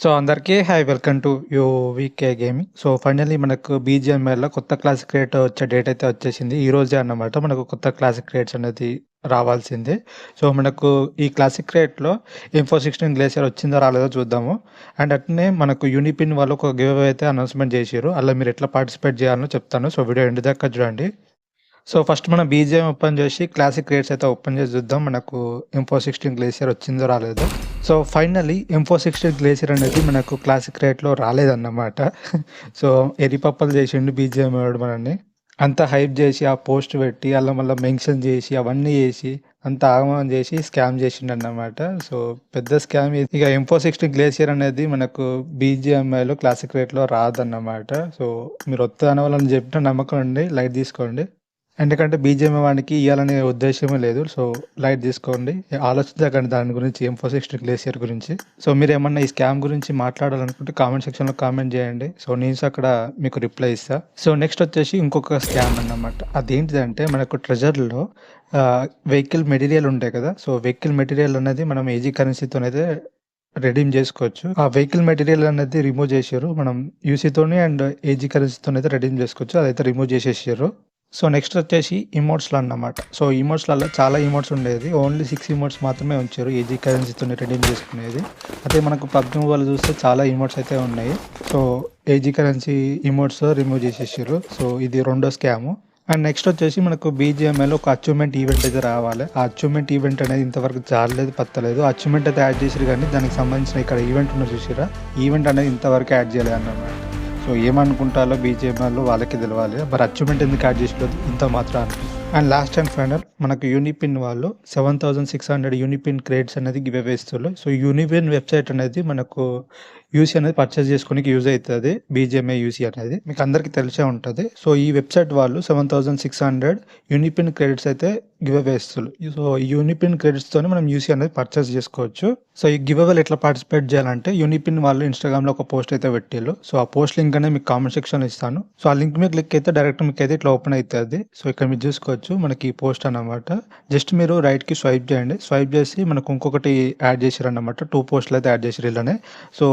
So అందరికీ hi welcome to U VK gaming. So finally మనకు బీజిఎంఐలో కొత్త క్లాసిక్ క్రియేట్ వచ్చే డేట్ అయితే వచ్చేసింది. ఈ రోజే అన్నమాట మనకు కొత్త క్లాసిక్ క్రియేట్స్ అనేది రావాల్సిందే. సో మనకు ఈ క్లాసిక్ క్రియేట్లో ఇన్ఫో సిక్స్టీన్ గ్లేసియర్ వచ్చిందో రాలేదో చూద్దాము. అండ్ అట్నే మనకు యూనిపిన్ వాళ్ళు ఒక గివ్ అయితే అనౌన్స్మెంట్ చేసారు అలా మీరు ఎట్లా పార్టిసిపేట్ చేయాలో చెప్తాను. సో వీడియో ఎండ్ దాకా చూడండి. సో ఫస్ట్ మనం బీజేఎం ఓపెన్ చేసి క్లాసిక్ రేట్స్ అయితే ఓపెన్ చేసి చూద్దాం. మనకు ఎంఫో సిక్స్టీన్ గ్లేసియర్ వచ్చిందో రాలేదో. So finally M four sixteen glacier అనేది మనకు క్లాసిక్ రేట్లో రాలేదన్నమాట. సో ఎరిపప్పలు చేసిండు బీజేఎం వాడు మనల్ని. అంత హైప్ చేసి ఆ పోస్ట్ పెట్టి అలా మళ్ళీ మెన్షన్ చేసి అవన్నీ చేసి అంత ఆగమనం చేసి స్కామ్ చేసిండు అన్నమాట సో పెద్ద స్కామ్ ఇక ఎంఫో సిక్స్టీన్ గ్లేసియర్ అనేది మనకు బీజేఎంఐలో క్లాసిక్ రేట్లో రాదన్నమాట. సో మీరు వద్దు వాళ్ళని చెప్పిన నమ్మకం అండి లైట్ తీసుకోండి. ఎందుకంటే బీజేపీ వాడికి ఇవ్వాలనే ఉద్దేశమే లేదు. సో లైట్ తీసుకోండి. ఆలోచించకండి దాని గురించి ఎంఫో గ్లేసియర్ గురించి. సో మీరు ఏమన్నా ఈ స్కామ్ గురించి మాట్లాడాలనుకుంటే కామెంట్ సెక్షన్లో కామెంట్ చేయండి. సో నేను అక్కడ మీకు రిప్లై ఇస్తా. సో నెక్స్ట్ వచ్చేసి ఇంకొక స్కామ్ అన్నమాట. అదేంటిదంటే మనకు ట్రెజర్లో వెహికల్ మెటీరియల్ ఉంటాయి కదా. సో వెహికల్ మెటీరియల్ అనేది మనం ఏజీ కరెన్సీతో అయితే రెడీమ్ చేసుకోవచ్చు. ఆ వెహికల్ మెటీరియల్ అనేది రిమూవ్ చేసారు మనం యూసీతోని అండ్ ఏజీ కరెన్సీతో అయితే రెడీమ్ చేసుకోవచ్చు. అదైతే రిమూవ్ చేసేసారు సో నెక్స్ట్ వచ్చేసి ఇమోట్స్లో అన్నమాట. సో ఇమోట్స్లలో చాలా ఇమోట్స్ ఉండేది. ఓన్లీ సిక్స్ ఇమోట్స్ మాత్రమే ఉంచారు. ఏజీ కరెన్సీతో రెడీమ్ చేసుకునేది. అదే మనకు పబ్జి మొబైల్ చూస్తే చాలా ఇమోట్స్ అయితే ఉన్నాయి. So AG currency emotes remove చేసేసారు. సో ఇది రెండో స్కాము అండ్ నెక్స్ట్ వచ్చేసి మనకు బీజిఎంఐలో ఒక అచీవ్మెంట్ ఈవెంట్ అయితే రావాలి. ఆ అచీవ్మెంట్ ఈవెంట్ అనేది ఇంతవరకు జారలేదు పత్తలేదు. అచీవ్మెంట్ అయితే యాడ్ చేసారు కానీ దానికి సంబంధించిన ఇక్కడ ఈవెంట్ ఉన్న చూసారా ఈవెంట్ అనేది ఇంతవరకు యాడ్ చేయలేదు అన్నమాట. సో ఏమనుకుంటారో బీజేఎంఆర్లో వాళ్ళకి తెలవాలి. మరి అచీవ్మెంట్ ఎందుకు యాడ్ చేసలేదు ఇంత మాత్రం అండ్ లాస్ట్ అండ్ ఫైనల్ మనకు యూనిపిన్ వాళ్ళు seven thousand six hundred Unipin credits అనేది గివ్ వేస్తారు సో యూనిపిన్ వెబ్సైట్ అనేది మనకు యూసీ అనేది పర్చేస్ చేసుకోనికి యూజ్ అవుతుంది బీజేఎంఐ యూసీ అనేది. మీకు అందరికీ తెలిసే ఉంటుంది. సో ఈ వెబ్సైట్ వాళ్ళు seven thousand six hundred Unipin credits అయితే గివ్ అవే ఇస్తారు సో ఈ యూనిపిన్ క్రెడిట్స్తోనే మనం యూసీ అనేది పర్చేస్ చేసుకోవచ్చు. సో ఈ గివ్ అవేలు ఎట్లా పార్టిసిపేట్ చేయాలంటే యూనిపిన్ వాళ్ళు ఇన్స్టాగ్రామ్లో ఒక పోస్ట్ అయితే పెట్టారు సో ఆ పోస్ట్ లింక్ అనేది మీకు కామెంట్ సెక్షన్లో ఇస్తాను. సో ఆ లింక్ మీద క్లిక్ అయితే డైరెక్ట్ మీకు అయితే ఇట్లా ఓపెన్ అవుతుంది. సో ఇక్కడ మీరు చూసుకోవచ్చు మనకి ఈ పోస్ట్ అన్నమాట. జస్ట్ మీరు రైట్కి స్వైప్ చేయండి. స్వైప్ చేసి మనకు ఇంకొకటి యాడ్ చేసారు అనమాట టూ పోస్ట్లు అయితే యాడ్ చేసారు ఇలానే. సో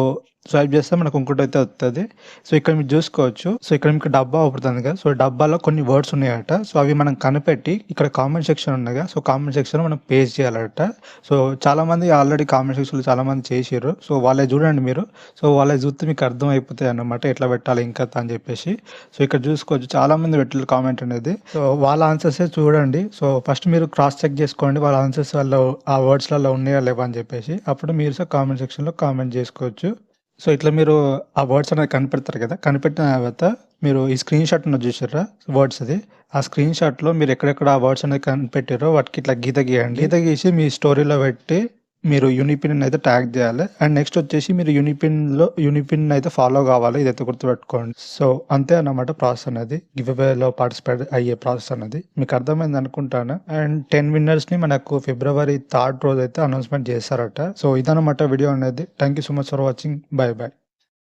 స్వైప్ చేస్తే మనకు ఇంకోటి అయితే వస్తుంది సో ఇక్కడ మీరు చూసుకోవచ్చు. సో ఇక్కడ మీకు డబ్బా అవుతుంది కదా. సో డబ్బాలో కొన్ని వర్డ్స్ ఉన్నాయట. సో అవి మనం కనిపెట్టి ఇక్కడ కామెంట్ సెక్షన్ ఉన్నాయి సో కామెంట్ సెక్షన్ మనం పేస్ట్ చేయాలట. సో చాలా మంది ఆల్రెడీ కామెంట్ సెక్షన్లో చాలా మంది చేసారు సో వాళ్ళే చూడండి మీరు. సో వాళ్ళే చూస్తే మీకు అర్థం అయిపోతాయి అన్నమాట. ఎట్లా పెట్టాలి ఇంకా అని చెప్పేసి. సో ఇక్కడ చూసుకోవచ్చు. చాలా మంది పెట్టారు కామెంట్ అనేది. సో వాళ్ళ ఆన్సర్సే చూడండి. సో ఫస్ట్ మీరు క్రాస్ చెక్ చేసుకోండి. వాళ్ళ ఆన్సర్స్ వల్ల ఆ వర్డ్స్లలో ఉన్నాయా లేవా అని చెప్పేసి. అప్పుడు మీరు సో కామెంట్ సెక్షన్లో కామెంట్ చేసుకోవచ్చు. సో ఇట్లా మీరు ఆ వర్డ్స్ అనేది కనిపెడతారు కదా కనిపెట్టిన తర్వాత మీరు ఈ స్క్రీన్ షాట్ ఉన్నది చూసారా వర్డ్స్ అది. ఆ స్క్రీన్ షాట్లో మీరు ఎక్కడెక్కడ ఆ వర్డ్స్ అనేది కనిపెట్టారో వాటికి ఇట్లా గీత గీయండి. గీత గీసి మీ స్టోరీలో పెట్టి మీరు యూనిపిన్ అయితే ట్యాగ్ చేయాలి. అండ్ నెక్స్ట్ వచ్చేసి మీరు యూనిపిన్లో యూనిపిన్ అయితే ఫాలో కావాలి. ఇదైతే గుర్తుపెట్టుకోండి. సో అంతే అన్నమాట ప్రాసెస్ అనేది. గివ్ అవేలో పార్టిసిపేట్ అయ్యే ప్రాసెస్ అనేది. మీకు అర్థమైంది అనుకుంటాను. అండ్ టెన్ విన్నర్స్ని మనకు ఫిబ్రవరి థర్డ్ రోజు అయితే అనౌన్స్మెంట్ చేశారట. సో ఇదన్నమాట వీడియో అనేది. Thank you so much for watching bye bye